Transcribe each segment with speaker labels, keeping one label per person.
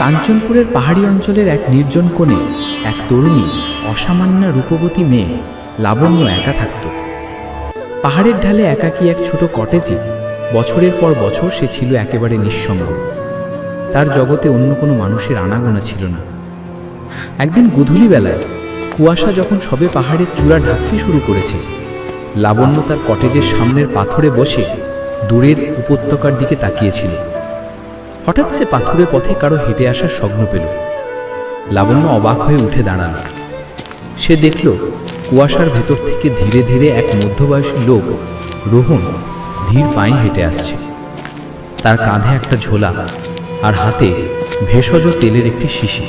Speaker 1: কাঞ্চনপুরের পাহাড়ি অঞ্চলের এক নির্জন কোণে এক তরুণী অসামান্য রূপবতী মেয়ে লাবণ্য একা থাকত। পাহাড়ের ঢালে একাকী এক ছোট কটেজে বছরের পর বছর সে ছিল একেবারে নিঃসঙ্গ। তার জগতে অন্য কোনো মানুষের আনাগোনা ছিল না। একদিন বেলায় কুয়াশা যখন সবে পাহাড়ের চূড়া ঢাকতে শুরু করেছে, লাবণ্য তার কটেজের সামনের পাথরে বসে দূরের উপত্যকার দিকে তাকিয়েছিল। হঠাৎ সে পাথুরে পথে কারও হেঁটে আসার স্বপ্ন পেল। লাবণ্য অবাক হয়ে উঠে দাঁড়াল। সে দেখল, কুয়াশার ভেতর থেকে ধীরে ধীরে এক মধ্যবয়সী লোক, রোহন, ধীর পায়ে হেঁটে আসছে। তার কাঁধে একটা ঝোলা আর হাতে ভেষজ তেলের একটি শিশি।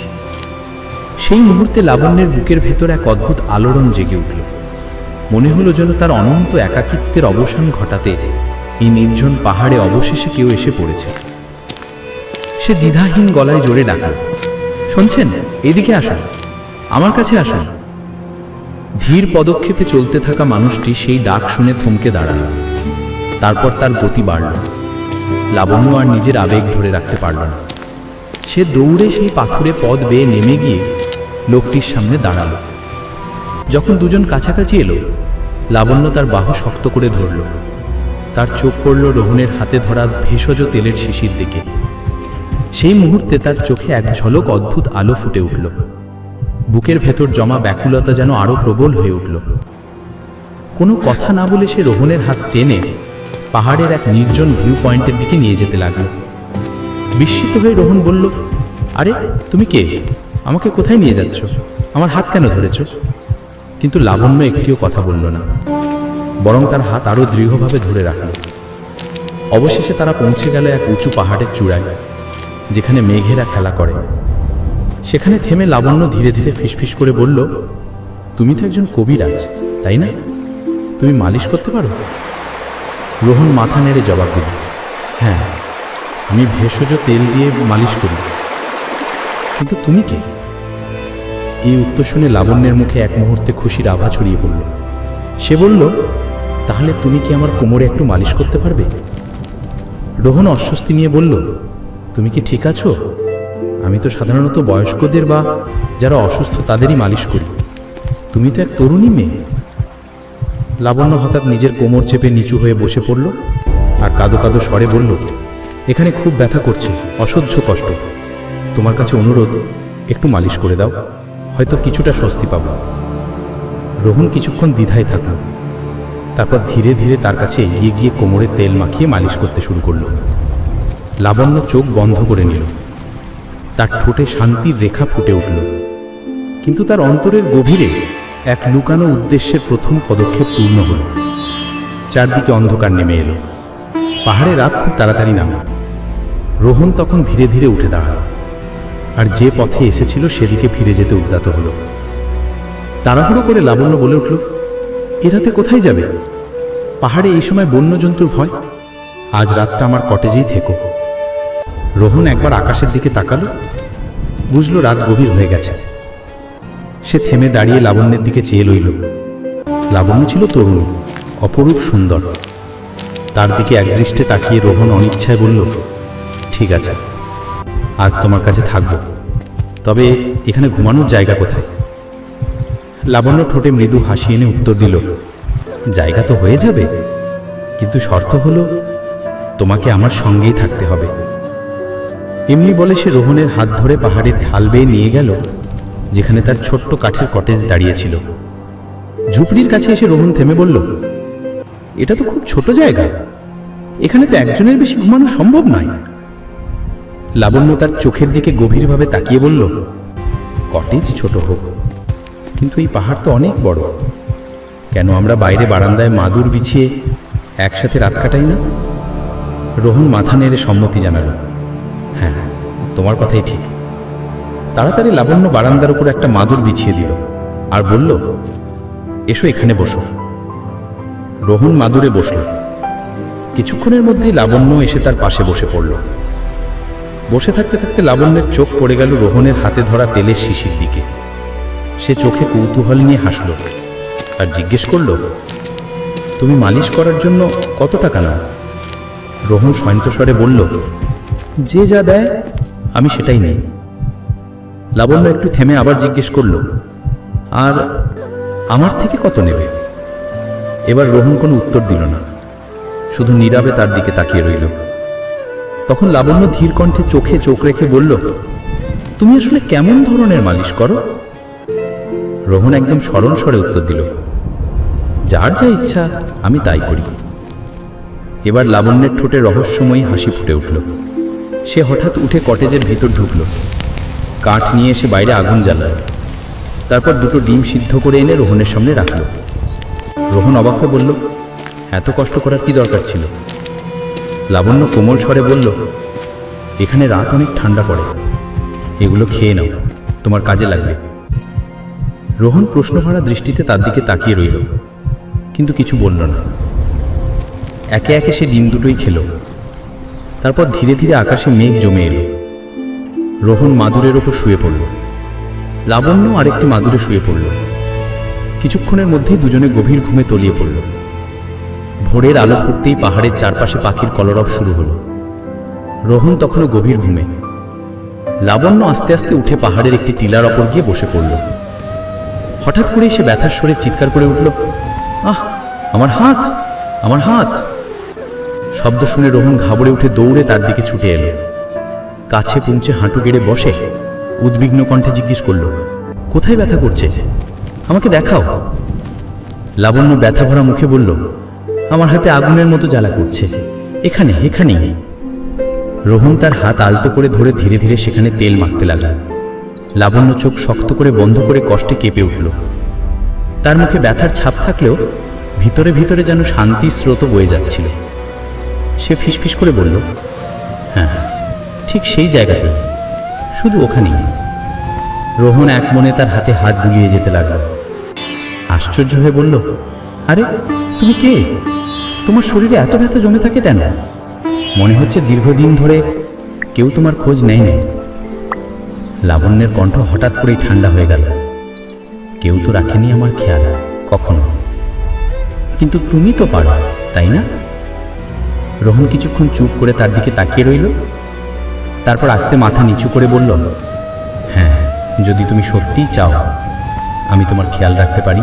Speaker 1: সেই মুহূর্তে লাবণ্যের বুকের ভেতর এক অদ্ভুত আলোড়ন জেগে উঠল। মনে হলো যেন তার অনন্ত একাকিত্বের অবসান ঘটাতে এই নির্জন পাহাড়ে অবশেষে কেউ এসে পড়েছে। সে দ্বিধাহীন গলায় জোরে ডাকল শুনছেন? এদিকে আসুন। আমার কাছে আসুন। ধীর পদক্ষেপে চলতে থাকা মানুষটি সেই ডাক শুনে থমকে দাঁড়াল। তারপর তার গতি বাড়ল। লাবণ্য আর নিজের আবেগ ধরে রাখতে পারল না। সে দৌড়ে সেই পাথুরে পথ বেয়ে নেমে গিয়ে লোকটির সামনে দাঁড়াল। যখন দুজন কাছাকাছি এলো, লাবণ্য তার বাহু শক্ত করে ধরল। তার চোখ পড়ল রোহনের হাতে ধরা ভেষজ তেলের শিশির দিকে। সেই মুহূর্তে তার চোখে এক ঝলক অদ্ভুত আলো ফুটে উঠল। বুকের ভেতর জমা ব্যাকুলতা যেন আরও প্রবল হয়ে উঠল। কোনো কথা না বলে সে রোহনের হাত টেনে পাহাড়ের এক নির্জন ভিউ পয়েন্টের দিকে নিয়ে যেতে লাগল। বিস্মিত হয়ে রোহন বলল, আরে, তুমি কে? আমাকে কোথায় নিয়ে যাচ্ছ? আমার হাত কেন ধরেছ? কিন্তু লাবণ্য একটিও কথা বলল না। বরং তার হাত আরও দৃঢ়ভাবে ধরে রাখল। অবশেষে তারা পৌঁছে গেল এক উঁচু পাহাড়ের চূড়ায়। যেখানে মেঘেরা খেলা করে। সেখানে থেমে লাবণ্য ধীরে ধীরে ফিসফিস করে বলল, তুমি তো একজন কবিরাজ, তাই না? তুমি মালিশ করতে পারো? রোহন মাথা নেড়ে জবাব দিল হ্যাঁ আমি ভেষজ তেল দিয়ে মালিশ করি। কিন্তু তুমি কে? এই উত্তর শুনে লাবণ্যের মুখে এক মুহূর্তে খুশির আভা ছড়িয়ে পড়ল। সে বলল, তাহলে তুমি কি আমার কোমরে একটু মালিশ করতে পারবে? রোহন অস্বস্তি নিয়ে বলল তুমি কি ঠিক আছো? আমি তো সাধারণত বয়স্কদের বা যারা অসুস্থ তাদেরই মালিশ করি। তুমি তো এক তরুণী মেয়ে। লাবণ্য হঠাৎ নিজের কোমর চেপে নিচু হয়ে বসে পড়ল আর কাদো কাদো স্বরে বলল, এখানে খুব ব্যথা করছে, অসহ্য কষ্ট। তোমার কাছে অনুরোধ, একটু মালিশ করে দাও, হয়তো কিছুটা স্বস্তি পাব। রোহন কিছুক্ষণ দ্বিধায় থাকল। তারপর ধীরে ধীরে তার কাছে এগিয়ে গিয়ে কোমরে তেল মাখিয়ে মালিশ করতে শুরু করল। লাবণ্য চোখ বন্ধ করে নিল। তার ঠোঁটে শান্তির রেখা ফুটে উঠল। কিন্তু তার অন্তরের গভীরে এক লুকানো উদ্দেশ্যের প্রথম পদক্ষেপ পূর্ণ হল। চারদিকে অন্ধকার নেমে এলো। পাহাড়ে রাত খুব তাড়াতাড়ি নামে। রোহন তখন ধীরে ধীরে উঠে দাঁড়াল। আর যে পথে এসেছিল সেদিকে ফিরে যেতে উদ্যত হলো। তাড়াহুড়ো করে লাবণ্য বলে উঠল, এরাতে কোথায় যাবে? পাহাড়ে এই সময় বন্যজন্তুর ভয়। আজ রাতটা আমার কটেজেই থেকো। রোহন একবার আকাশের দিকে তাকালো। বুঝলো রাত গভীর হয়ে গেছে। সে থেমে দাঁড়িয়ে লাবণ্যের দিকে চেয়ে রইল। লাবণ্য ছিল তরুণী, অপরূপ সুন্দর। তার দিকে একদৃষ্টে তাকিয়ে রোহন অনিচ্ছায় বলল, ঠিক আছে, আজ তোমার কাছে থাকব। তবে এখানে ঘুমানোর জায়গা কোথায়? লাবণ্য ঠোঁটে মৃদু হাসি এনে উত্তর দিল, জায়গা তো হয়ে যাবে, কিন্তু শর্ত হলো তোমাকে আমার সঙ্গেই থাকতে হবে। এমনি বলে সে রোহনের হাত ধরে পাহাড়ের ঢাল বেয়ে নিয়ে গেল, যেখানে তার ছোট্ট কাঠের কটেজ দাঁড়িয়েছিল। ঝুপড়ির কাছে এসে রোহন থেমে বলল, এটা তো খুব ছোট জায়গা। এখানে তো একজনের বেশি ঘুমানো সম্ভব নয়। লাবণ্য তার চোখের দিকে গভীরভাবে তাকিয়ে বলল, কটেজ ছোট হোক, কিন্তু এই পাহাড় তো অনেক বড়। কেন আমরা বাইরে বারান্দায় মাদুর বিছিয়ে একসাথে রাত কাটাই না? রোহন মাথা নেড়ে সম্মতি জানালো। তোমার কথাই ঠিক। তাড়াতাড়ি লাবণ্য বারান্দার উপর একটা মাদুর বিছিয়ে দিল আর বলল, এসো এখানে বসো। রোহন মাদুরে বসল। কিছুক্ষণের মধ্যেই লাবণ্য এসে তার পাশে বসে পড়ল। বসে থাকতে থাকতে লাবণ্যের চোখ পড়ে গেল রোহনের হাতে ধরা তেলের শিশির দিকে। সে চোখে কৌতূহল নিয়ে হাসল আর জিজ্ঞেস করল, তুমি মালিশ করার জন্য কত টাকা নাও? রোহন সয়ন্তস্বরে বলল, যে যা দেয় আমি সেটাই নেই। লাবণ্য একটু থেমে আবার জিজ্ঞেস করল, আর আমার থেকে কত নেবে? এবার রোহন কোনো উত্তর দিল না, শুধু নীরবে তার দিকে তাকিয়ে রইল। তখন লাবণ্য ধীর কণ্ঠে চোখে চোখ রেখে বলল, তুমি আসলে কেমন ধরনের মালিশ করো? রোহন একদম স্মরণ স্বরে উত্তর দিল, যার যা ইচ্ছা আমি তাই করি। এবার লাবণ্যের ঠোঁটে রহস্যময়ী হাসি ফুটে উঠল। সে হঠাৎ উঠে কটেজের ভেতর ঢুকল। কাঠ নিয়ে এসে বাইরে আগুন জ্বালাল। তারপর দুটো ডিম সিদ্ধ করে এনে রোহনের সামনে রাখল। রোহন অবাক হয়ে বলল, এত কষ্ট করার কি দরকার ছিল? লাবণ্য কোমল স্বরে বলল, এখানে রাত অনেক ঠান্ডা পড়ে। এগুলো খেয়ে নাও, তোমার কাজে লাগবে। রোহন প্রশ্নভরা দৃষ্টিতে তার দিকে তাকিয়ে রইল, কিন্তু কিছু বলল না। একে একে সে ডিম দুটোই খেল। তারপর ধীরে ধীরে আকাশে মেঘ জমে এলো। রোহন মাদুরের ওপর শুয়ে পড়ল। লাবণ্য আরেকটি মাদুরে শুয়ে পড়ল। কিছুক্ষণের মধ্যেই দুজনে গভীর ঘুমে তলিয়ে পড়ল। ভোরের আলো ফুটতেই পাহাড়ের চারপাশে পাখির কলরব শুরু হলো। রোহন তখনও গভীর ঘুমে। লাবণ্য আস্তে আস্তে উঠে পাহাড়ের একটি টিলার ওপর গিয়ে বসে পড়ল। হঠাৎ করেই সে ব্যথার স্বরে চিৎকার করে উঠল, আহ, আমার হাত আমার হাত! শব্দ শুনে রোহন ঘাবড়ে উঠে দৌড়ে তার দিকে ছুটে এলো। কাছে পৌঁছে হাঁটু গেড়ে বসে উদ্বিগ্ন কণ্ঠে জিজ্ঞেস করল, কোথায় ব্যথা করছে? আমাকে দেখাও। লাবণ্য ব্যথা ভরা মুখে বলল, আমার হাতে আগুনের মতো জ্বালা করছে। এখানে, এখানেই। রোহন তার হাত আলতো করে ধরে ধীরে ধীরে সেখানে তেল মাখতে লাগল। লাবণ্য চোখ শক্ত করে বন্ধ করে কষ্টে কেঁপে উঠল। তার মুখে ব্যথার ছাপ থাকলেও ভিতরে ভিতরে যেন শান্তির স্রোত বয়ে যাচ্ছিল। সে ফিসফিস করে বলল হ্যাঁ ঠিক সেই জায়গাতেই শুধু ওখানেই। রোহন এক মনে তার হাতে হাত বুলিয়ে যেতে লাগল। আশ্চর্য হয়ে বলল, আরে, তুমি কে? তোমার শরীরে এত ব্যথা জমে থাকে কেন? মনে হচ্ছে দীর্ঘদিন ধরে কেউ তোমার খোঁজ নেয় নেয়নি। লাবণ্যের কণ্ঠ হঠাৎ করেই ঠান্ডা হয়ে গেল। কেউ তো রাখেনি আমার খেয়াল, কখনো। কিন্তু তুমি তো পারো, তাই না? রোহন কিছুক্ষণ চুপ করে তার দিকে তাকিয়ে রইল। তারপর আস্তে মাথা নিচু করে বলল হ্যাঁ যদি তুমি সত্যিই চাও, আমি তোমার খেয়াল রাখতে পারি।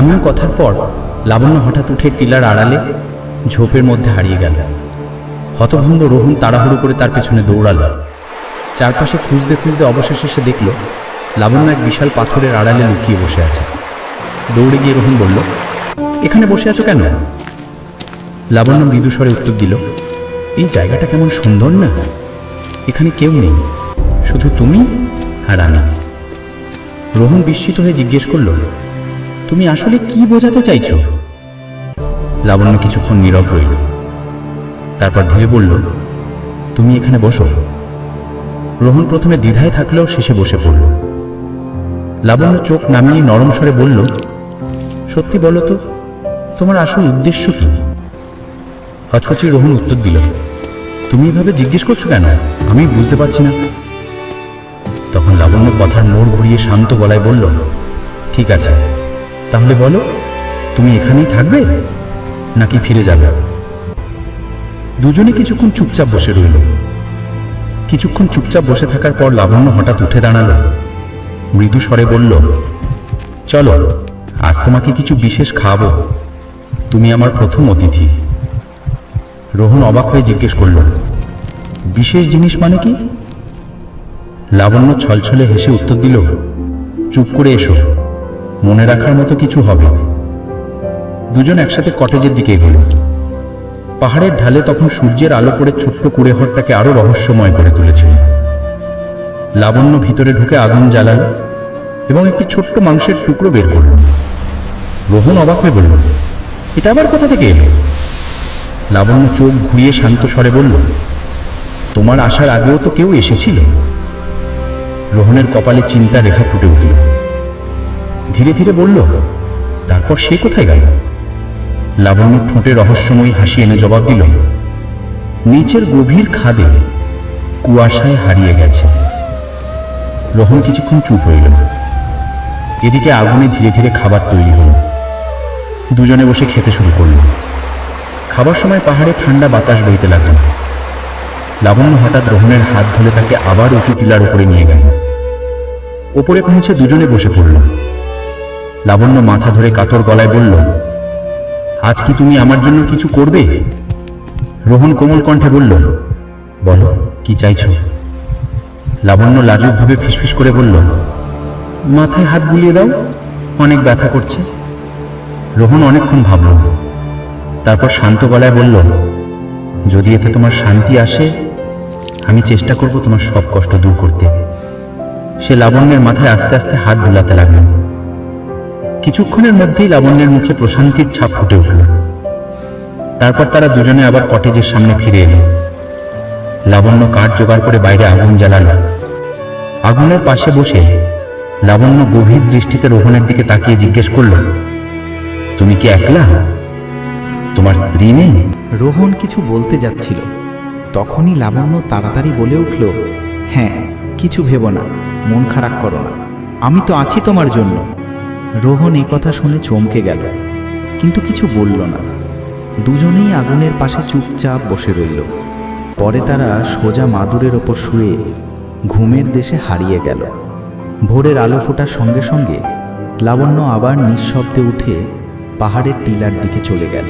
Speaker 1: এমন কথার পর লাবণ্য হঠাৎ উঠে টিলার আড়ালে ঝোপের মধ্যে হারিয়ে গেল। হতভম্ব রোহন তাড়াহুড়ো করে তার পেছনে দৌড়ালো। চারপাশে খুঁজতে খুঁজতে অবশেষে সে দেখল, লাবণ্য এক বিশাল পাথরের আড়ালে লুকিয়ে বসে আছে। দৌড়ে গিয়ে রোহন বলল, এখানে বসে আছো কেন? লাবণ্য মৃদুস্বরে উত্তর দিল, এই জায়গাটা কেমন সুন্দর না? এখানে কেউ নেই। শুধু তুমি আর আমি। রোহন বিস্মিত হয়ে জিজ্ঞেস করল, তুমি আসলে কি বোঝাতে চাইছো? লাবণ্য কিছুক্ষণ নীরব রইল, তারপর ধীরে বলল, তুমি এখানে বসো। রোহন প্রথমে দ্বিধায় থাকলেও শেষে বসে পড়ল। লাবণ্য চোখ নামিয়ে নরম স্বরে বলল, সত্যি বলো তো, তোমার আসল উদ্দেশ্য কি? হচকচি রোহন উত্তর দিল, তুমি এভাবে জিজ্ঞেস করছ কেন? আমি বুঝতে পারছি না। তখন লাবণ্য কথার মোড় ঘুরিয়ে শান্ত গলায় বলল, ঠিক আছে, তাহলে বলো, তুমি এখানেই থাকবে নাকি ফিরে যাবে? দুজনে কিছুক্ষণ চুপচাপ বসে রইল। কিছুক্ষণ চুপচাপ বসে থাকার পর লাবণ্য হঠাৎ উঠে দাঁড়াল। মৃদু স্বরে বলল, চলো, আজ তোমাকে কিছু বিশেষ খাওয়াবো। তুমি আমার প্রথম অতিথি। রোহন অবাক হয়ে জিজ্ঞেস করল, বিশেষ জিনিস মানে কি? লাবণ্য ছলছলে হেসে উত্তর দিল, চুপ করে এসো, মনে রাখার মতো কিছু হবে দুজন একসাথে কটেজের দিকে এগোল। পাহাড়ের ঢালে তখন সূর্যের আলো পড়ে ছোট্ট কুড়েঘরটাকে আরও রহস্যময় করে তুলেছিল লাবণ্য ভিতরে ঢুকে আগুন জ্বালাল এবং একটি ছোট্ট মাংসের টুকরো বের করল। রোহন অবাক হয়ে বলল, এটা আবার কোথা থেকে এলো? লাবণ্য চোখ ঘুরিয়ে শান্ত স্বরে বলল, তোমার আসার আগেও তো কেউ এসেছিল? রোহনের কপালে চিন্তা রেখা ফুটে উঠল। ধীরে ধীরে বলল, তারপর সে কোথায় গেল? লাবণ্য ঠোঁটে রহস্যময়ী হাসি এনে জবাব দিল, নিচের গভীর খাদে কুয়াশায় হারিয়ে গেছে। রোহন কিছুক্ষণ চুপ রইল। এদিকে আগুনে ধীরে ধীরে খাবার তৈরি হলো। দুজনে বসে খেতে শুরু করল। খাবার সময় পাহাড়ে ঠান্ডা বাতাস বইতে লাগল
Speaker 2: লাবণ্য হঠাৎ রোহনের হাত ধরে তাকে আবার উঁচু টিলার উপরে নিয়ে গেল। ওপরে পৌঁছে দুজনে বসে পড়ল। লাবণ্য মাথা ধরে কাতর গলায় বলল, আজ কি তুমি আমার জন্য কিছু করবে? রোহন কোমল কণ্ঠে বলল, বলো, কি চাইছো? লাবণ্য লাজুকভাবে ফিসফিস করে বলল, মাথায় হাত বুলিয়ে দাও, অনেক ব্যথা করছে। রোহন অনেকক্ষণ ভাবল তারপর শান্ত গলায় বলল, যদি এতে তোমার শান্তি আসে, আমি চেষ্টা করব তোমার সব কষ্ট দূর করতে। সে লাবণ্যের মাথায় আস্তে আস্তে হাত বুলাতে লাগল। কিছুক্ষণের মধ্যেই লাবণ্যের মুখে প্রশান্তির ছাপ ফুটে উঠল। তারপর তারা দুজনে আবার কটেজের সামনে ফিরে এলো। লাবণ্য কাঠ জোগাড় করে বাইরে আগুন জ্বালাল। আগুনের পাশে বসে লাবণ্য গভীর দৃষ্টিতে রোহনের দিকে তাকিয়ে জিজ্ঞেস করল, তুমি কি একলা? তোমার স্ত্রী নেই?
Speaker 1: রোহন কিছু বলতে যাচ্ছিল। তখনই লাবণ্য তাড়াতাড়ি বলে উঠল হ্যাঁ কিছু ভেবো না, মন খারাপ করো না। আমি তো আছি তোমার জন্য। রোহন এ কথা শুনে চমকে গেল, কিন্তু কিছু বলল না। দুজনেই আগুনের পাশে চুপচাপ বসে রইল। পরে তারা সোজা মাদুরের ওপর শুয়ে ঘুমের দেশে হারিয়ে গেল। ভোরের আলো ফোটার সঙ্গে সঙ্গে লাবণ্য আবার নিঃশব্দে উঠে পাহাড়ের টিলার দিকে চলে গেল।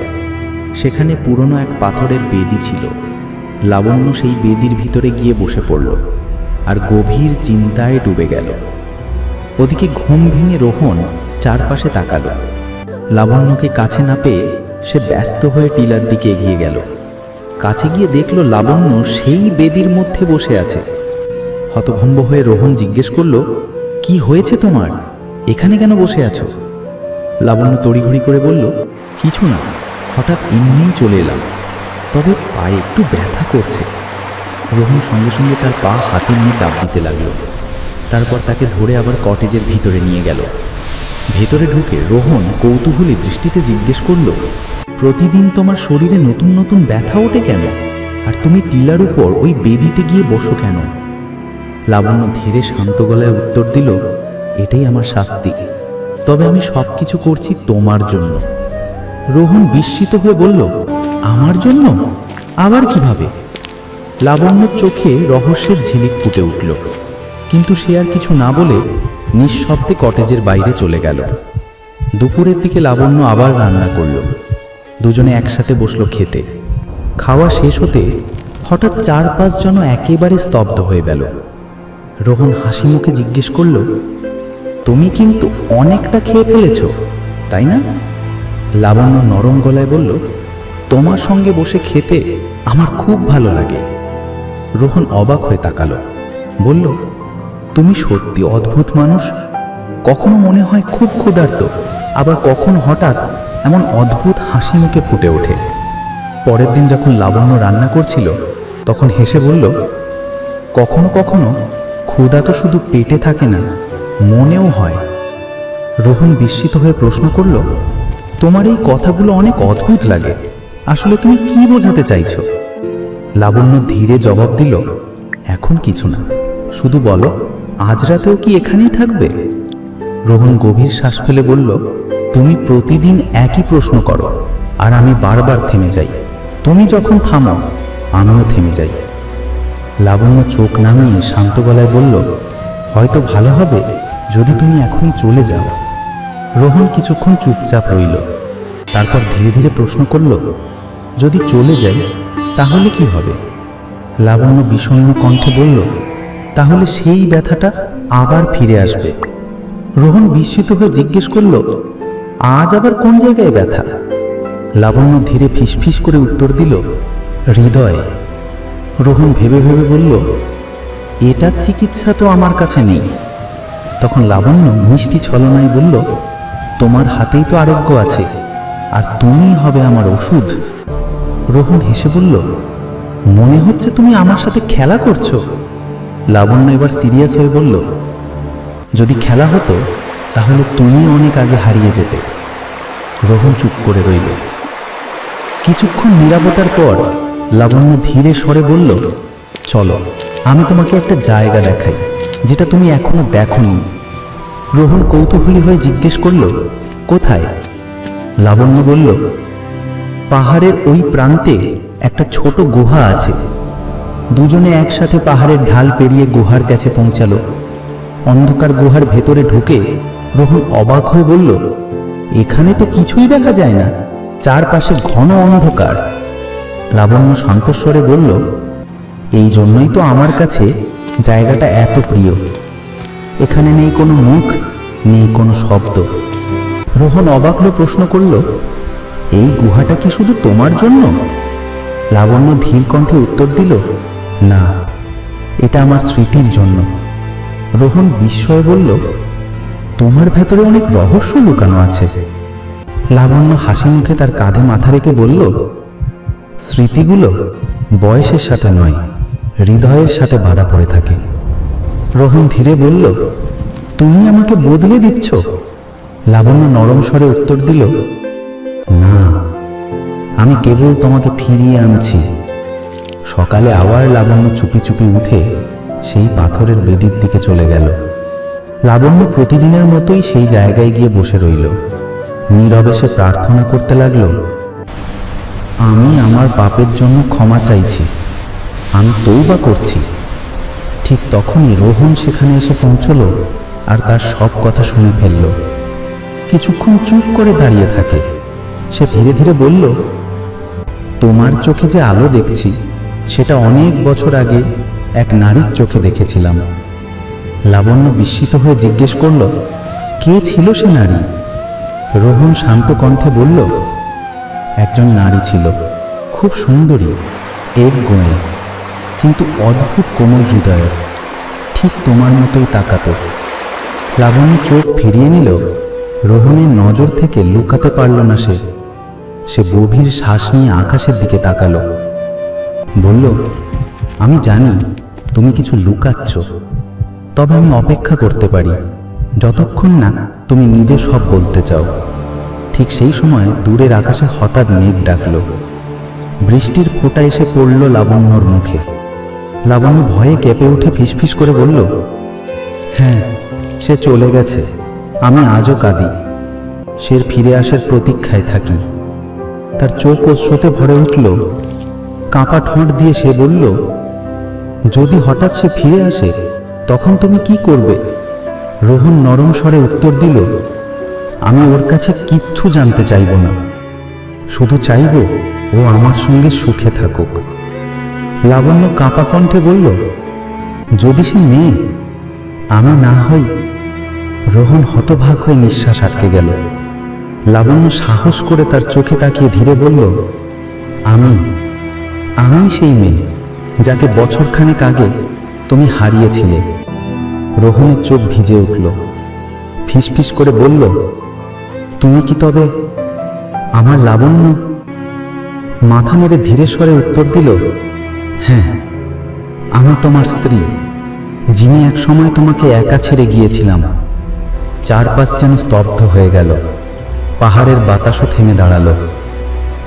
Speaker 1: সেখানে পুরনো এক পাথরের বেদি ছিল। লাবণ্য সেই বেদির ভিতরে গিয়ে বসে পড়ল আর গভীর চিন্তায় ডুবে গেল। ওদিকে ঘুম ভেঙে রোহন চারপাশে তাকালো। লাবণ্যকে কাছে না পেয়ে সে ব্যস্ত হয়ে টিলার দিকে এগিয়ে গেল। কাছে গিয়ে দেখল লাবণ্য সেই বেদির মধ্যে বসে আছে। হতভম্ব হয়ে রোহন জিজ্ঞেস করল, কি হয়েছে তোমার? এখানে কেন বসে আছো? লাবণ্য তড়িঘড়ি করে বলল, কিছু না। হঠাৎ এমনিই চলে এলাম। তবে পায়ে একটু ব্যথা করছে। রোহন সঙ্গে সঙ্গে তার পা হাতে নিয়ে চাপ দিতে লাগল। তারপর তাকে ধরে আবার কটেজের ভিতরে নিয়ে গেল। ভেতরে ঢুকে রোহন কৌতূহলী দৃষ্টিতে জিজ্ঞেস করল, প্রতিদিন তোমার শরীরে নতুন নতুন ব্যথা ওঠে কেন? আর তুমি টিলার উপর ওই বেদিতে গিয়ে বসো কেন? লাবণ্য ধীরে শান্ত গলায় উত্তর দিল, এটাই আমার শাস্তি। তবে আমি সব কিছু করছি তোমার জন্য। রোহন বিস্মিত হয়ে বলল, আমার জন্য? আবার কীভাবে? লাবণ্যর চোখে রহস্যের ঝিলিক ফুটে উঠল, কিন্তু সে আর কিছু না বলে নিঃশব্দে কটেজের বাইরে চলে গেল। দুপুরের দিকে লাবণ্য আবার রান্না করল। দুজনে একসাথে বসল খেতে। খাওয়া শেষ হতে হঠাৎ চার পাঁচ জন একেবারে স্তব্ধ হয়ে গেল। রোহন হাসি মুখে জিজ্ঞেস করল, তুমি কিন্তু অনেকটা খেয়ে ফেলেছ, তাই না? লাবণ্য নরম গলায় বলল, তোমার সঙ্গে বসে খেতে আমার খুব ভালো লাগে। রোহন অবাক হয়ে তাকালো। বলল, তুমি সত্যি অদ্ভুত মানুষ। কখনো মনে হয় খুব ক্ষুধার্ত, আবার কখন হঠাৎ এমন অদ্ভুত হাসি মুখে ফুটে ওঠে। পরের দিন যখন লাবণ্য রান্না করছিল, তখন হেসে বলল, কখনো কখনো ক্ষুধা তো শুধু পেটে থাকে না, মনেও হয়। রোহন বিস্মিত হয়ে প্রশ্ন করল তোমার এই কথাগুলো অনেক অদ্ভুত লাগে। আসলে তুমি কি বোঝাতে চাইছ? লাবণ্য ধীরে জবাব দিল, এখন কিছু না। শুধু বলো, আজ রাতেও কি এখানেই থাকবে? রোহন গভীর শ্বাস ফেলে বলল, তুমি প্রতিদিন একই প্রশ্ন করো, আর আমি বারবার থেমে যাই। তুমি যখন থামো, আমিও থেমে যাই। লাবণ্য চোখ নামিয়ে শান্ত গলায় বলল, হয়তো ভালো হবে যদি তুমি এখনই চলে যাও। রোহন কিছুক্ষণ চুপচাপ রইল। তারপর ধীরে ধীরে প্রশ্ন করল, যদি চলে যাই, তাহলে কি হবে? লাবণ্য বিষণ্ণ কণ্ঠে বলল, তাহলে সেই ব্যথাটা আবার ফিরে আসবে। রোহন বিস্মিত হয়ে জিজ্ঞেস করল, আজ আবার কোন জায়গায় ব্যথা? লাবণ্য ধীরে ফিসফিস করে উত্তর দিল, হৃদয়ে। রোহন ভেবে ভেবে বলল, এটার চিকিৎসা তো আমার কাছে নেই। তখন লাবণ্য মিষ্টি ছলনায় বলল তোমার হাতেই তো আরোগ্য আছে, আর তুমিই হবে আমার ওষুধ। রোহন হেসে বলল, মনে হচ্ছে তুমি আমার সাথে খেলা করছ। লাবণ্য এবার সিরিয়াস হয়ে বলল, যদি খেলা হতো, তাহলে তুমি অনেক আগে হারিয়ে যেতে। রোহন চুপ করে রইল। কিছুক্ষণ নিরাপত্তার পর লাবণ্য ধীরে স্বরে বলল, চলো, আমি তোমাকে একটা জায়গা দেখাই, যেটা তুমি এখনও দেখোনি। রোহন কৌতূহলী হয়ে জিজ্ঞেস করল, কোথায়? লাবণ্য বলল, পাহাড়ের ওই প্রান্তে একটা ছোট গুহা আছে। দুজনে একসাথে পাহাড়ের ঢাল পেরিয়ে গুহার কাছে পৌঁছালো। অন্ধকার গুহার ভেতরে ঢুকে রোহন অবাক হয়ে বলল, এখানে তো কিছুই দেখা যায় না, চারপাশে ঘন অন্ধকার। লাবণ্য শান্তস্বরে বলল, এই জন্যই তো আমার কাছে জায়গাটা এত প্রিয়। এখানে নেই কোনো মুখ, নেই কোনো শব্দ। রোহন অবাক হয়ে প্রশ্ন করল, এই গুহাটা কি শুধু তোমার জন্য? লাবণ্য ধীর কণ্ঠে উত্তর দিল, না, এটা আমার স্মৃতির জন্য। রোহন বিস্ময়ে বলল, তোমার ভেতরে অনেক রহস্য লুকানো আছে। লাবণ্য হাসি মুখে তার কাঁধে মাথা রেখে বলল, স্মৃতিগুলো বয়সের সাথে নয়, হৃদয়ের সাথে বাধা পড়ে থাকে। রোহন ধীরে বলল, তুমি আমাকে বদলে দিচ্ছ? লাবণ্য নরম স্বরে উত্তর দিল, না, আমি কেবল তোমাকে ফিরিয়ে আনছি। সকালে আবার লাবণ্য চুপি চুপি উঠে সেই পাথরের বেদির দিকে চলে গেল। লাবণ্য প্রতিদিনের মতোই সেই জায়গায় গিয়ে বসে রইল। নীরবে সে প্রার্থনা করতে লাগল, আমি আমার পাপের জন্য ক্ষমা চাইছি, আমি তৌবা করছি। ঠিক তখনই রোহন সেখানে এসে পৌঁছলো আর তার সব কথা শুনে ফেলল। কিছুক্ষণ চুপ করে দাঁড়িয়ে থাকে। সে ধীরে ধীরে বলল, তোমার চোখে যে আলো দেখছি, সেটা অনেক বছর আগে এক নারীর চোখে দেখেছিলাম। লাবণ্য বিস্মিত হয়ে জিজ্ঞেস করল, কে ছিল সে নারী? রোহন শান্ত কণ্ঠে বলল, একজন নারী ছিল, খুব সুন্দরী এক গোয়ে, কিন্তু অদ্ভুত কোমল হৃদয়ের ঠিক তোমার মতোই তাকাত। লাবণ্য চোখ ফিরিয়ে নিল, রোহনের নজর থেকে লুকাতে পারল না সে। সে গভীর শ্বাস নিয়ে আকাশের দিকে তাকালো। বলল, আমি জানি তুমি কিছু লুকাচ্ছ, তবে আমি অপেক্ষা করতে পারি। যতক্ষণ না তুমি নিজে সব বলতে চাও। ঠিক সেই সময় দূরের আকাশে হঠাৎ মেঘ ডাকলো। বৃষ্টির ফোঁটা এসে পড়ল লাবণ্যর মুখে। লাবণ্য ভয়ে কেঁপে উঠে ফিসফিস করে বলল হ্যাঁ সে চলে গেছে। আমি আজও কাঁদি। সে ফিরে আসার প্রতীক্ষায় থাকি। তার চোখ অশ্রুতে ভরে উঠল। কাঁপা ঠোঁট দিয়ে সে বলল, যদি হঠাৎ সে ফিরে আসে, তখন তুমি কি করবে? রোহন নরম স্বরে উত্তর দিল, আমি ওর কাছে কিচ্ছু জানতে চাইব না। শুধু চাইব ও আমার সঙ্গে সুখে থাকুক। লাবণ্য কাঁপা কণ্ঠে বলল, যদি সে মেয়ে, আমি না হই, রোহন হতভাগ হয়ে নিঃশ্বাস আটকে গেল। লাবণ্য সাহস করে তার চোখে তাকিয়ে ধীরে বলল, আমি আমি সেই মেয়ে যাকে বছরখানেক আগে তুমি হারিয়েছিলে। রোহনের চোখ ভিজে উঠল, ফিসফিস করে বলল, তুমি কি তবে আমার লাবণ্য? মাথা নেড়ে ধীরে স্বরে উত্তর দিল হ্যাঁ আমি তোমার স্ত্রী, যিনি এক সময় তোমাকে একা ছেড়ে গিয়েছিলাম। চারপাশ যেন স্তব্ধ হয়ে গেল। পাহাড়ের বাতাসও থেমে দাঁড়াল।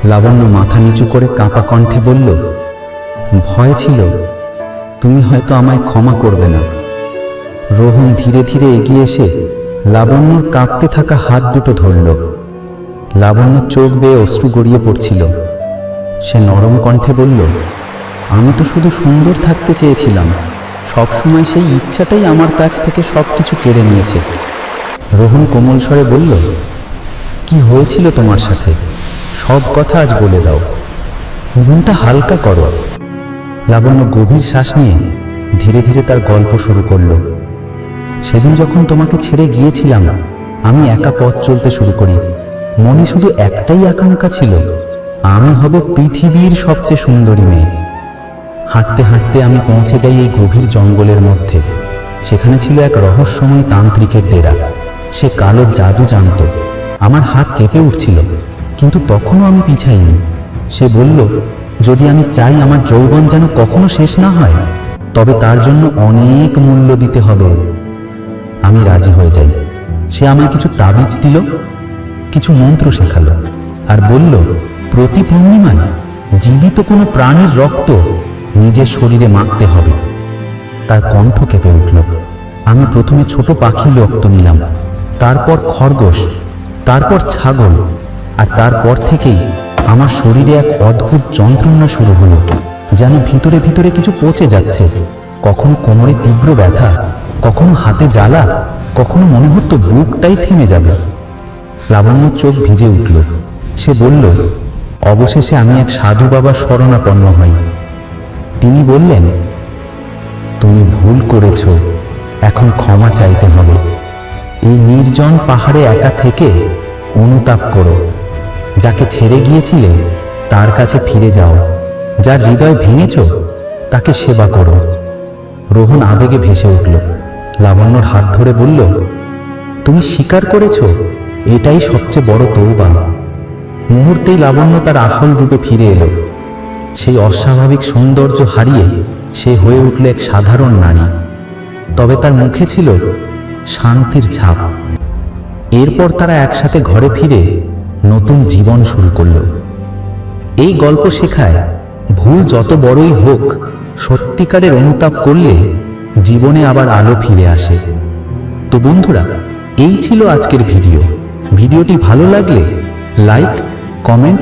Speaker 1: লাবণ্য মাথা নিচু করে কাঁপা কণ্ঠে বলল, ভয় ছিল, তুমি হয়তো আমায় ক্ষমা করবে না। রোহন ধীরে ধীরে এগিয়ে এসে লাবণ্যর কাঁপতে থাকা হাত দুটো ধরল। লাবণ্য চোখ বেয়ে অশ্রু গড়িয়ে পড়ছিল। সে নরম কণ্ঠে বলল আমি তো শুধু সুন্দর থাকতে চেয়েছিলাম। সবসময় সেই ইচ্ছাটাই আমার কাছ থেকে সব কিছু কেড়ে নিয়েছে। রোহন কোমল স্বরে বলল, কি হয়েছিল তোমার সাথে? সব কথা আজ বলে দাও। মনটা হালকা করো। লাবণ্য গভীর শ্বাস নিয়ে ধীরে ধীরে তার গল্প শুরু করল। সেদিন যখন তোমাকে ছেড়ে গিয়েছিলাম, আমি একা পথ চলতে শুরু করি। মনে শুধু একটাই আকাঙ্ক্ষা ছিল, আমি হব পৃথিবীর সবচেয়ে সুন্দরী মেয়ে। হাঁটতে হাঁটতে আমি পৌঁছে যাই এই গভীর জঙ্গলের মধ্যে। সেখানে ছিল এক রহস্যময় তান্ত্রিকের ডেরা। সে কালো জাদু জানত। আমার হাত কেঁপে উঠছিল, কিন্তু তখনও আমি পিছাইনি। সে বলল, যদি আমি চাই আমার যৌবন যেন কখনো শেষ না হয়, তবে তার জন্য অনেক মূল্য দিতে হবে। আমি রাজি হয়ে যাই। সে আমায় কিছু তাবিজ দিল, কিছু মন্ত্র শেখালো, আর বলল, প্রতি পূর্ণিমায় জীবিত কোনো প্রাণীর রক্ত নিজের শরীরে মাখতে হবে। তার কণ্ঠ কেঁপে উঠল। আমি প্রথমে ছোট পাখি রক্ত নিলাম, তারপর খরগোশ, তারপর ছাগল, আর তারপর থেকেই আমার শরীরে এক অদ্ভুত যন্ত্রণা শুরু হলো,
Speaker 2: যেন ভিতরে ভিতরে কিছু পচে যাচ্ছে। কখনো কোমরে তীব্র ব্যথা, কখনো হাতে জ্বালা, কখনো মনে হতো বুকটাই থেমে যাবে। লাবণ্যর চোখ ভিজে উঠল। সে বলল, অবশেষে আমি এক সাধু বাবার শরণাপন্ন হই। তিনি বললেন, তুমি ভুল করেছ, এখন ক্ষমা চাইতে হবে। এই নির্জন পাহাড়ে একা থেকে অনুতাপ করো। যাকে ছেড়ে গিয়েছিলে, তার কাছে ফিরে যাও। যার হৃদয় ভেঙেছ, তাকে সেবা করো। রোহন আবেগে ভেসে উঠল। লাবণ্যর হাত ধরে বলল, তুমি স্বীকার করেছ, এটাই সবচেয়ে বড় তৌবা। মুহূর্তেই লাবণ্য তার আসল রূপে ফিরে এলো। সেই অস্বাভাবিক সৌন্দর্য হারিয়ে সে হয়ে উঠল এক সাধারণ নারী। তবে তার মুখে ছিল শান্তির ছাপ। এরপর তারা একসাথে ঘরে ফিরে নতুন জীবন শুরু করল। এই গল্প শেখায় ভুল যত বড়ই হোক, সত্যিকারের অনুতাপ করলে জীবনে আবার আলো ফিরে আসে। তো বন্ধুরা, এই ছিল আজকের ভিডিও। ভিডিওটি ভালো লাগলে লাইক, কমেন্ট